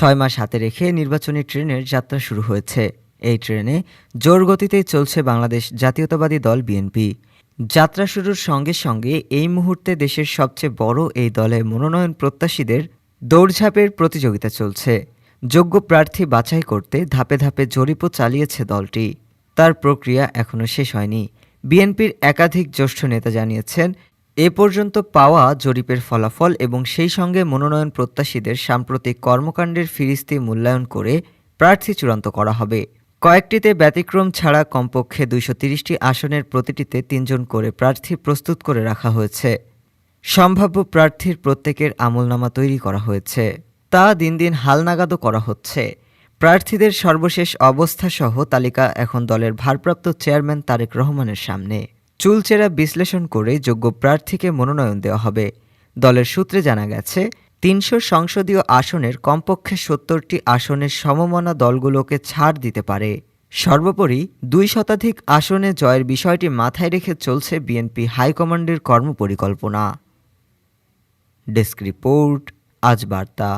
ছয় মাস হাতে রেখে নির্বাচনী ট্রেনের যাত্রা শুরু হয়েছে। এই ট্রেনে জোর গতিতেই চলছে বাংলাদেশ জাতীয়তাবাদী দল বিএনপি। যাত্রা শুরুর সঙ্গে সঙ্গে এই মুহূর্তে দেশের সবচেয়ে বড় এই দলে মনোনয়ন প্রত্যাশীদের দৌড়ঝাঁপের প্রতিযোগিতা চলছে। যোগ্য প্রার্থী বাছাই করতে ধাপে ধাপে জরিপও চালিয়েছে দলটি। তার প্রক্রিয়া এখনও শেষ হয়নি। বিএনপির একাধিক জ্যেষ্ঠ নেতা জানিয়েছেন এ পর্যন্ত পাওয়া জরিপের ফলাফল এবং সেই সঙ্গে মনোনয়ন প্রত্যাশীদের সাম্প্রতিক কর্মকাণ্ডের ফিরিস্তি মূল্যায়ন করে প্রার্থী চূড়ান্ত করা হবে। কয়েকটিতে ব্যতিক্রম ছাড়া কমপক্ষে দুইশো তিরিশটি আসনের প্রতিটিতে তিনজন করে প্রার্থী প্রস্তুত করে রাখা হয়েছে। সম্ভাব্য প্রার্থীর প্রত্যেকের আমলনামা তৈরি করা হয়েছে। তা দিন দিন হালনাগাদও করা হচ্ছে। প্রার্থীদের সর্বশেষ অবস্থা সহ তালিকা এখন দলের ভারপ্রাপ্ত চেয়ারম্যান তারেক রহমানের সামনে। চুলচেরা বিশ্লেষণ করে যোগ্য প্রার্থীকে মনোনয়ন দেওয়া হবে। দলের সূত্রে জানা গেছে, তিনশো সংসদীয় আসনের কমপক্ষে সত্তরটি আসনের সমমনা দলগুলোকে ছাড় দিতে পারে। সর্বোপরি দুই শতাধিক আসনে জয়ের বিষয়টি মাথায় রেখে চলছে বিএনপি হাইকমান্ডের কর্মপরিকল্পনা। ডেস্ক রিপোর্ট, আজ বার্তা।